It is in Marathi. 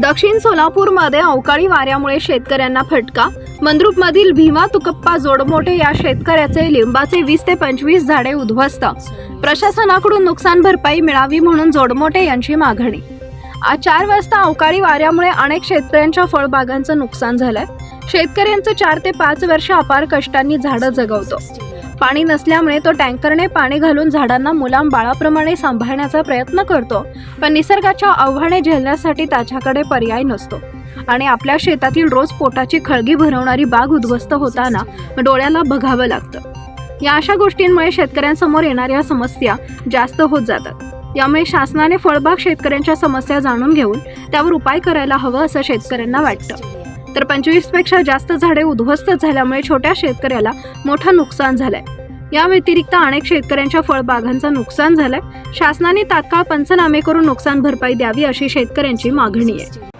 दक्षिण सोलापूरमध्ये अवकाळी वाऱ्यामुळे शेतकऱ्यांना फटका. मंद्रुपमधील भीमा तुकप्पा जोडमोठे या शेतकऱ्याचे लिंबाचे वीस ते पंचवीस झाडे उद्ध्वस्त. प्रशासनाकडून नुकसान भरपाई मिळावी म्हणून जोडमोठे यांची मागणी. आज चार वाजता अवकाळी वाऱ्यामुळे अनेक शेतकऱ्यांच्या फळबागांचं नुकसान झालंय. शेतकऱ्यांचं चार ते पाच वर्ष अपार कष्टांनी झाडं जगवतो. पाणी नसल्यामुळे तो टँकरने पाणी घालून झाडांना मुलां बाळाप्रमाणे सांभाळण्याचा प्रयत्न करतो. पण निसर्गाच्या आव्हाने झेलण्यासाठी त्याच्याकडे पर्याय नसतो. आणि आपल्या शेतातील रोज पोटाची खळगी भरवणारी बाग उद्ध्वस्त होताना डोळ्याला बघावं लागतं. या अशा गोष्टींमुळे शेतकऱ्यांसमोर येणाऱ्या समस्या जास्त होत जातात. यामुळे शासनाने फळबाग शेतकऱ्यांच्या समस्या जाणून घेऊन त्यावर उपाय करायला हवं असं शेतकऱ्यांना वाटतं. तर पंचवीसपेक्षा जास्त झाडे उद्ध्वस्त झाल्यामुळे छोट्या शेतकऱ्याला मोठं नुकसान झालंय. या व्यतिरिक्त अनेक शेतकऱ्यांच्या फळबागांचं नुकसान झालंय. शासनाने तात्काळ पंचनामे करून नुकसान भरपाई द्यावी अशी शेतकऱ्यांची मागणी आहे.